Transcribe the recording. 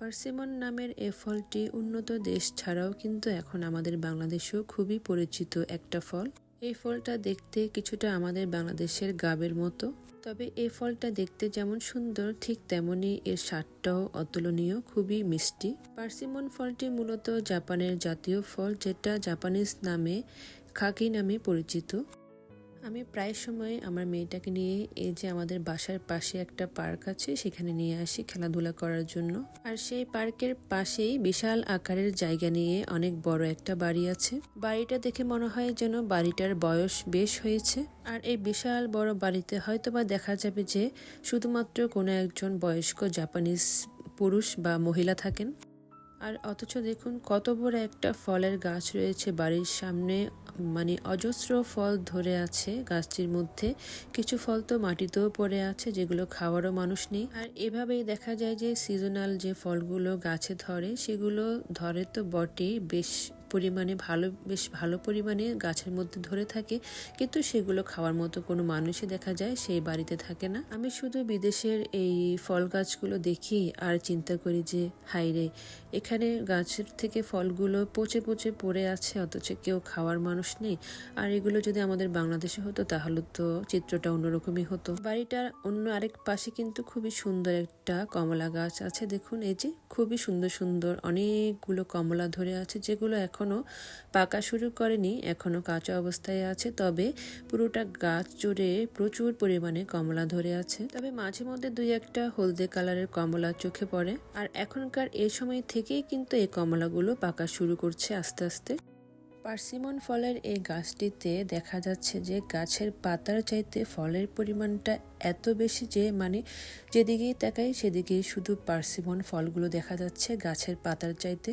Persimmon নামের এ ফলটি উন্নত দেশ ছাড়াও কিন্তু এখন আমাদের বাংলাদেশেও খুবই পরিচিত একটা ফল। এই ফলটা দেখতে কিছুটা আমাদের বাংলাদেশের গাবের মতো। তবে এই ফলটা দেখতে যেমন সুন্দর, ঠিক তেমনই এর স্বাদটাও অতুলনীয়, খুবই মিষ্টি। পার্সিমন ফলটি মূলত জাপানের জাতীয় ফল, যেটা জাপানিজ নামে খাকি নামে পরিচিত। আমি প্রায় সময় আমার মেয়েটাকে নিয়ে এই যে আমাদের বাসার পাশে একটা পার্ক আছে, সেখানে নিয়ে আসি খেলাধুলা করার জন্য। আর সেই পার্কের পাশেই বিশাল আকারের জায়গা নিয়ে অনেক বড় একটা বাড়ি আছে। বাড়িটা দেখে মনে হয় যেন বাড়িটার বয়স বেশ হয়েছে। আর এই বিশাল বড় বাড়িতে হয়তোবা দেখা যাবে যে শুধুমাত্র কোনো একজন বয়স্ক জাপানিজ পুরুষ বা মহিলা থাকেন। আর অথচ দেখুন কত বড় একটা ফলের গাছ রয়েছে বাড়ির সামনে। মানে অজস্র ফল ধরে আছে গাছটির মধ্যে। কিছু ফল তো মাটিতেও পড়ে আছে, যেগুলো খাওয়ারও মানুষ নেই। আর এভাবেই দেখা যায় যে সিজনাল যে ফলগুলো গাছে ধরে, সেগুলো ধরে তো বটেই। বেশ পরিমাণে ভালো, বেশ ভালো পরিমাণে গাছের মধ্যে ধরে থাকে। কিন্তু সেগুলো খাওয়ার মতো কোনো মানুষই দেখা যায়, সেই বাড়িতে থাকে না। আমি শুধু বিদেশের এই ফল গাছগুলো দেখি আর চিন্তা করি যে হাইরে এখানে গাছের থেকে ফলগুলো পচে পচে পড়ে আছে, অথচ কেউ খাওয়ার মানুষ নেই। আর এগুলো যদি আমাদের বাংলাদেশে হতো, তাহলে তো চিত্রটা অন্যরকমই হতো। বাড়িটার অন্য আরেক পাশে কিন্তু খুবই সুন্দর একটা কমলা গাছ আছে। দেখুন, এই যে খুবই সুন্দর সুন্দর অনেকগুলো কমলা ধরে আছে, যেগুলো এখনও পাকা শুরু করেনি, এখনও কাঁচা অবস্থায় আছে, তবে পুরোটা গাছ জুড়ে প্রচুর পরিমাণে কমলা ধরে আছে। তবে মাঝে মধ্যে দুই একটা হলদে কালারের কমলা চোখে পড়ে, আর এখনকার এ সময় থেকেই কিন্তু এই কমলাগুলো পাকা শুরু করছে আস্তে আস্তে। পার্সিমন ফলের এই গাছটিতে দেখা যাচ্ছে যে গাছের পাতার চাইতে ফলের পরিমাণটা এত বেশি যে মানে যেদিকেই তাকাই সেদিকেই শুধু পার্সিমন ফলগুলো দেখা যাচ্ছে গাছের পাতার চাইতে।